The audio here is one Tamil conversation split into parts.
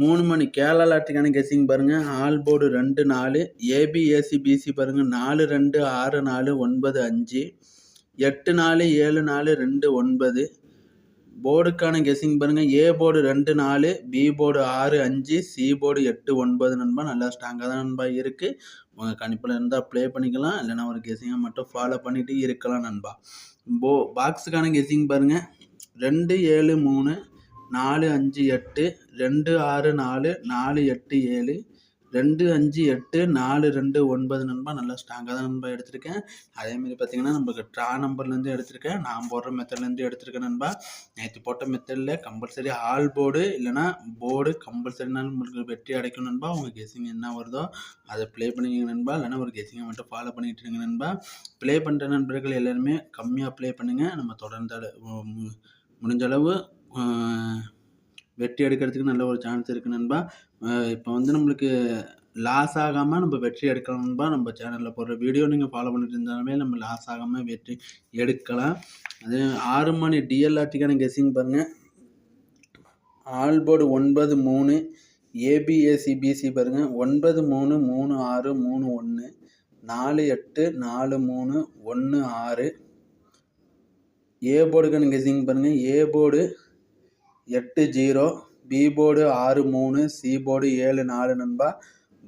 மூணு மணி கேரளா லாட்டுக்கான கெஸ்ஸிங் பாருங்கள் ஆல் போர்டு ரெண்டு நாலு. ஏபி ஏசி பிசி பாருங்கள் நாலு ரெண்டு ஆறு நாலு ஒன்பது அஞ்சு. எட்டு நாலு ஏழு நாலு ரெண்டு ஒன்பது. போர்டுக்கான கெஸ்ஸிங் பாருங்கள் ஏ போர்டு ரெண்டு நாலு. பி போர்டு ஆறு அஞ்சு. சி போர்டு எட்டு ஒன்பது நண்பா. நல்லா ஸ்ட்ராங்காக தான் நண்பா இருக்குது உங்கள் கணிப்பில் இருந்தால் ப்ளே பண்ணிக்கலாம். இல்லைனா ஒரு கெஸ்ஸிங்கை மட்டும் ஃபாலோ பண்ணிவிட்டு இருக்கலாம் நண்பா. போ பாக்ஸுக்கான கெஸ்ஸிங் பாருங்கள் ரெண்டு ஏழு மூணு. நாலு அஞ்சு எட்டு ரெண்டு ஆறு நாலு நாலு எட்டு ஏழு ரெண்டு அஞ்சு எட்டு நாலு ரெண்டு ஒன்பது நண்பா நல்லா ஸ்ட்ராங்காக தான் நண்பா எடுத்திருக்கேன். அதேமாரி பார்த்தீங்கன்னா நமக்கு ட்ரா நம்பர்லேருந்து எடுத்திருக்கேன். நான் போடுற மெத்தட்லேருந்து எடுத்திருக்கேன் நண்பா. நேற்று போட்ட மெத்தடில் கம்பல்சரி ஆல் போர்டு இல்லைனா போர்டு கம்பல்சரினாலும் உங்களுக்கு வெற்றி அடைக்கும் நண்பா. உங்கள் கெஸிங் என்ன வருதோ அதை ப்ளே பண்ணிக்கங்க நண்பா. இல்லைனா ஒரு கெஸிங்கை மட்டும் ஃபாலோ பண்ணிகிட்டு இருங்க நண்பா. ப்ளே பண்ணுற நண்பர்கள் எல்லாருமே கம்மியாக ப்ளே பண்ணுங்கள் நம்ம தொடர்ந்து முடிஞ்சளவு வெற்றி எடுக்கிறதுக்கு நல்ல ஒரு சான்ஸ் இருக்குது நண்பா. இப்போ வந்து நம்மளுக்கு லாஸ் ஆகாமல் நம்ம வெற்றி எடுக்கணும்பா நம்ம சேனலில் போடுற வீடியோ நீங்கள் ஃபாலோ பண்ணிட்டு இருந்தாலுமே நம்ம லாஸ் ஆகாமல் வெற்றி எடுக்கலாம். அதே ஆறு மணி டிஎல்ஆர்டிக்கான கெஸ்ஸிங் பாருங்கள் ஆல்போர்டு ஒன்பது மூணு ஏபிஏசிபிசி பாருங்கள் ஒன்பது மூணு மூணு ஆறு மூணு ஒன்று நாலு எட்டு நாலு மூணு ஒன்று ஆறு. ஏ போர்டுக்கான கெஸிங் பாருங்கள் ஏ போர்டு எட்டு ஜீரோ. பி போர்டு ஆறு மூணு. சி போர்டு ஏழு நாலு நண்பா.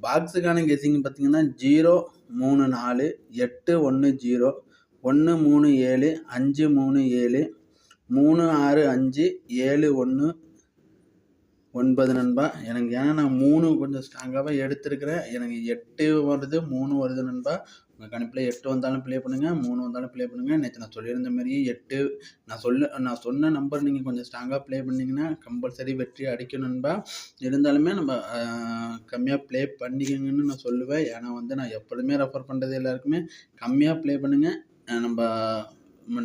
பாக்ஸுக்கான கெஸிங் பார்த்தீங்கன்னா ஜீரோ மூணு நாலு எட்டு ஒன்று ஜீரோ. ஒன்று மூணு ஏழு அஞ்சு மூணு ஏழு. மூணு ஆறு அஞ்சு ஏழு ஒன்று ஒன்பது நண்பா. எனக்கு ஏன்னா நான் மூணு கொஞ்சம் ஸ்ட்ராங்காகவே எடுத்திருக்கிறேன். எனக்கு எட்டு வருது மூணு வருது நண்பா. உங்கள் கணிப்பில் எட்டு வந்தாலும் ப்ளே பண்ணுங்கள் மூணு வந்தாலும் ப்ளே பண்ணுங்கள் நேற்று நான் சொல்லியிருந்த மாதிரியே எட்டு நான் சொல்ல நான் சொன்ன நம்பர் நீங்கள் கொஞ்சம் ஸ்ட்ராங்காக ப்ளே பண்ணிங்கன்னா கம்பல்சரி வெற்றி அடிக்கும் நண்பா. இருந்தாலுமே நம்ம கம்மியாக ப்ளே பண்ணிக்கங்கன்னு நான் சொல்லுவேன். ஏன்னா வந்து நான் எப்பொழுதுமே ரெஃபர் பண்ணுறது எல்லாருக்குமே கம்மியாக ப்ளே பண்ணுங்கள் நம்ம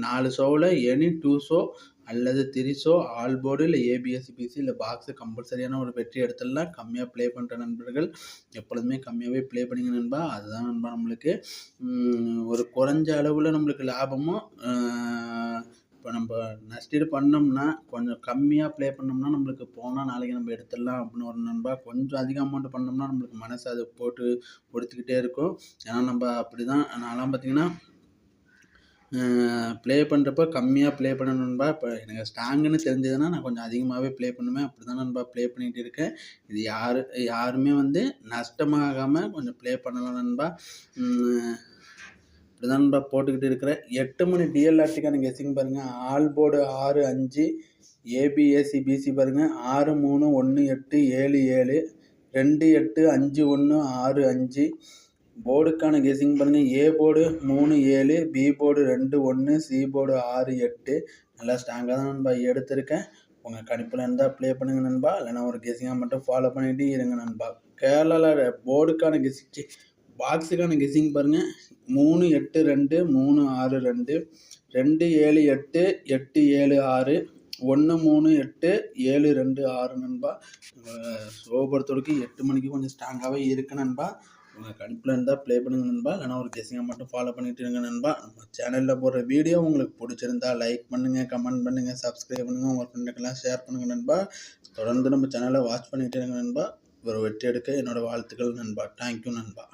நாலு ஷோவில் எனி டூ ஷோ அல்லது திரிசோ ஆல்போர்டு இல்லை இல்லை ஏபிஎஸ்சிபிசி இல்லை பாக்ஸு கம்பல்சரியான ஒரு வெற்றி எடுத்துடலாம் கம்மியாக ப்ளே பண்ணுற நண்பர்கள் எப்பொழுதுமே கம்மியாகவே ப்ளே பண்ணிங்க நண்பா. அதுதான் நண்பா நம்மளுக்கு. ஒரு குறைஞ்ச அளவில் நம்மளுக்கு லாபமும் இப்போ நம்ம நஷ்டீடு பண்ணோம்னா கொஞ்சம் கம்மியாக ப்ளே பண்ணோம்னா நம்மளுக்கு போனால் நாளைக்கு நம்ம எடுத்துடலாம் அப்படின்னு ஒரு நண்பா. கொஞ்சம் அதிக அமௌண்ட் பண்ணோம்னா நம்மளுக்கு மனசு அதை போட்டு கொடுத்துக்கிட்டே இருக்கும். ஏன்னா நம்ம அப்படி தான் நான்லாம் பார்த்திங்கன்னா ப்ளே பண்ணுறப்ப கம்மியாக ப்ளே பண்ணணும்பா இப்போ எனக்கு ஸ்ட்ராங்குன்னு தெரிஞ்சதுன்னா நான் கொஞ்சம் அதிகமாகவே ப்ளே பண்ணுவேன். அப்படி தான் நண்பா ப்ளே பண்ணிகிட்டு இருக்கேன். இது யார் யாருமே வந்து நஷ்டமாகாமல் கொஞ்சம் ப்ளே பண்ணலாம் நண்பா. இப்படி தான் நண்பா போட்டுக்கிட்டு இருக்கிறேன். எட்டு மணி டிஎல்ஆர்டிக்கான கெஸிங் பாருங்கள் ஆல் போர்டு ஆறு அஞ்சு ஏபிஎஸ்சி பிசி பாருங்கள் ஆறு மூணு ஒன்று எட்டு ஏழு ஏழு ரெண்டு எட்டு அஞ்சு ஒன்று ஆறு அஞ்சு போர்டுக்கான கெஸிங் பண்ணுங்கள் ஏ போர்டு மூணு ஏழு பி போர்டு ரெண்டு ஒன்று சி போர்டு ஆறு எட்டு. நல்லா ஸ்ட்ராங்காக தான் நண்பா எடுத்திருக்கேன். உங்கள் கணிப்பில் இருந்தால் ப்ளே பண்ணுங்கள் நண்பா. இல்லைனா ஒரு கெஸிங்காக மட்டும் ஃபாலோ பண்ணிகிட்டே இருங்க நண்பா. கேரளாவில் போர்டுக்கான கெஸிங் பாக்ஸுக்கான கெஸிங் பாருங்கள் மூணு எட்டு ரெண்டு மூணு ஆறு ரெண்டு. ரெண்டு ஏழு எட்டு எட்டு ஏழு ஆறு. ஒன்று மூணு எட்டு ஏழு ரெண்டு ஆறு நண்பா. சோபரத்தோடுக்கு எட்டு மணிக்கு கொஞ்சம் ஸ்ட்ராங்காகவே இருக்கு நண்பா. உங்கள் கணிப்பில் இருந்தால் ப்ளே பண்ணுங்க நண்பா. இல்லைனா ஒரு கெஸிங்கை மட்டும் ஃபாலோ பண்ணிட்டு இருங்க நண்பா. நம்ம சேனலில் போடுற வீடியோ உங்களுக்கு பிடிச்சிருந்தா லைக் பண்ணுங்கள் கமெண்ட் பண்ணுங்கள் சப்ஸ்கிரைப் பண்ணுங்கள் உங்கள் ஃப்ரெண்டுக்கெல்லாம் ஷேர் பண்ணுங்கள் நண்பா. தொடர்ந்து நம்ம சேனலை வாட்ச் பண்ணிகிட்டு இருங்க நண்பா. ஒரு வெற்றி எடுக்க என்னோடய வாழ்த்துக்கள் நண்பா. தேங்க்யூ நண்பா.